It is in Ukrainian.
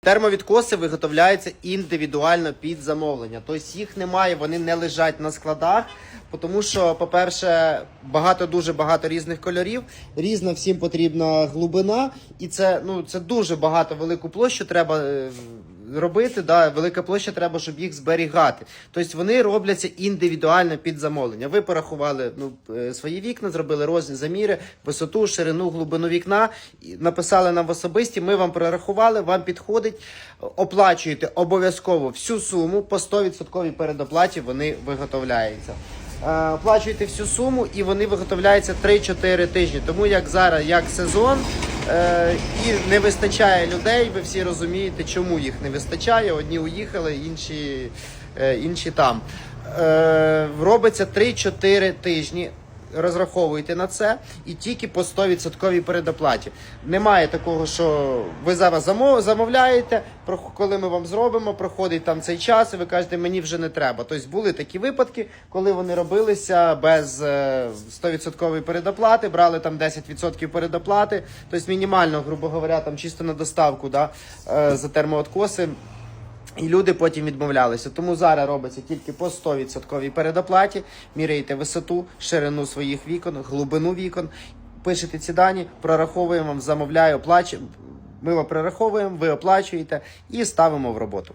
Термовідкоси виготовляються індивідуально під замовлення. Тобто їх немає, вони не лежать на складах. Тому що, по-перше, багато дуже багато різних кольорів, різна всім потрібна глибина, і це ну це дуже багато велику площу треба е, робити. Да, велика площа треба, щоб їх зберігати. Тобто вони робляться індивідуально під замовлення. Ви порахували ну, е, свої вікна, зробили розні заміри, висоту, ширину, глибину вікна, написали нам в особисті. Ми вам прорахували, вам підходить. Оплачуєте обов'язково всю суму по 100% передоплаті вони виготовляються. Е, Оплачуєте всю суму і вони виготовляються 3-4 тижні. Тому як зараз, як сезон, е, і не вистачає людей, ви всі розумієте, чому їх не вистачає. Одні уїхали, інші, е, інші там. Е, Робиться 3-4 тижні. Розраховуйте на це і тільки по 100% передоплаті. Немає такого, що ви зараз замов- замовляєте, коли ми вам зробимо, проходить там цей час, і ви кажете, мені вже не треба. Тобто були такі випадки, коли вони робилися без е, 100% передоплати, брали там 10% передоплати, тобто мінімально, грубо говоря, там чисто на доставку да, е, за термооткоси. І люди потім відмовлялися. Тому зараз робиться тільки по 100% передоплаті. Міряєте висоту, ширину своїх вікон, глибину вікон. Пишете ці дані, прораховуємо замовляю, оплачуємо. Ми вам прораховуємо, ви оплачуєте і ставимо в роботу.